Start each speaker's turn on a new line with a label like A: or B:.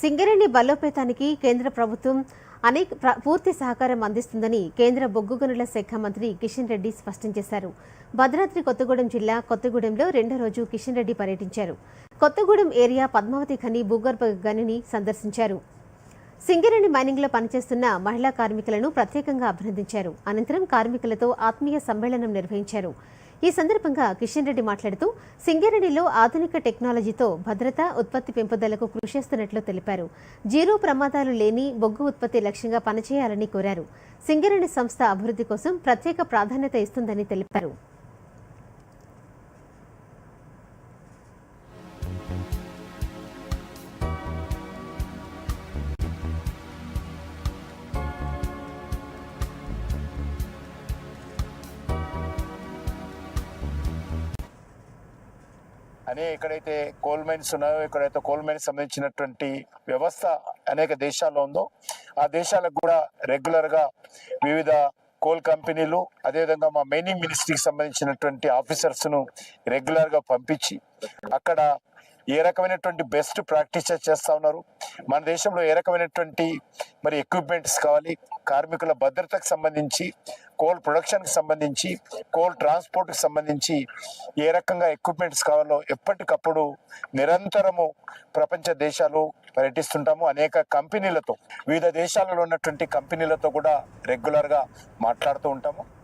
A: సింగరేణి బలోపేతానికి కేంద్ర ప్రభుత్వం అనేక పూర్తి సహకారం అందిస్తుందని కేంద్ర బొగ్గు గనుల శాఖ మంత్రి కిషన్ రెడ్డి స్పష్టం చేశారు. భద్రాద్రి కొత్తగూడెం జిల్లా కొత్తగూడెంలో రెండో రోజు కిషన్ రెడ్డి పర్యటించారు. కొత్తగూడెం ఏరియా పద్మావతి ఖని భూగర్భ గనిని సందర్శించారు. సింగరేణి మైనింగ్లో పనిచేస్తున్న మహిళా కార్మికులను ప్రత్యేకంగా అభినందించారు. అనంతరం కార్మికులతో ఆత్మీయ సమ్మేళనం నిర్వహించారు. ఈ సందర్భంగా కిషన్ రెడ్డి మాట్లాడుతూ సింగరేణిలో ఆధునిక టెక్నాలజీతో భద్రత ఉత్పత్తి పెంపుదలకు కృషి చేస్తున్నట్లు తెలిపారు. జీరో ప్రమాదాలు లేని బొగ్గు ఉత్పత్తి లక్ష్యంగా పనిచేయాలని కోరారు. సింగరేణి సంస్థ అభివృద్ధి కోసం ప్రత్యేక ప్రాధాన్యత ఇస్తుందని తెలిపారు.
B: అనే ఎక్కడైతే కోల్ మైన్స్ ఉన్నాయో ఎక్కడైతే కోల్ మైన్స్ సంబంధించినటువంటి వ్యవస్థ అనేక దేశాల్లో ఉందో ఆ దేశాలకు కూడా రెగ్యులర్గా వివిధ కోల్ కంపెనీలు అదేవిధంగా మా మైనింగ్ మినిస్ట్రీకి సంబంధించినటువంటి ఆఫీసర్స్ను రెగ్యులర్గా పంపించి అక్కడ ఏ రకమైనటువంటి బెస్ట్ ప్రాక్టీస్ చేస్తూ ఉన్నారు? మన దేశంలో ఏ రకమైనటువంటి మరి ఎక్విప్మెంట్స్ కావాలి? కార్మికుల భద్రతకు సంబంధించి కోల్ ప్రొడక్షన్కి సంబంధించి కోల్ ట్రాన్స్పోర్ట్కి సంబంధించి ఏ రకంగా ఎక్విప్మెంట్స్ కావాలో ఎప్పటికప్పుడు నిరంతరము ప్రపంచ దేశాలు పర్యటిస్తుంటాము. అనేక కంపెనీలతో వివిధ దేశాలలో ఉన్నటువంటి కంపెనీలతో కూడా రెగ్యులర్గా మాట్లాడుతూ ఉంటాము.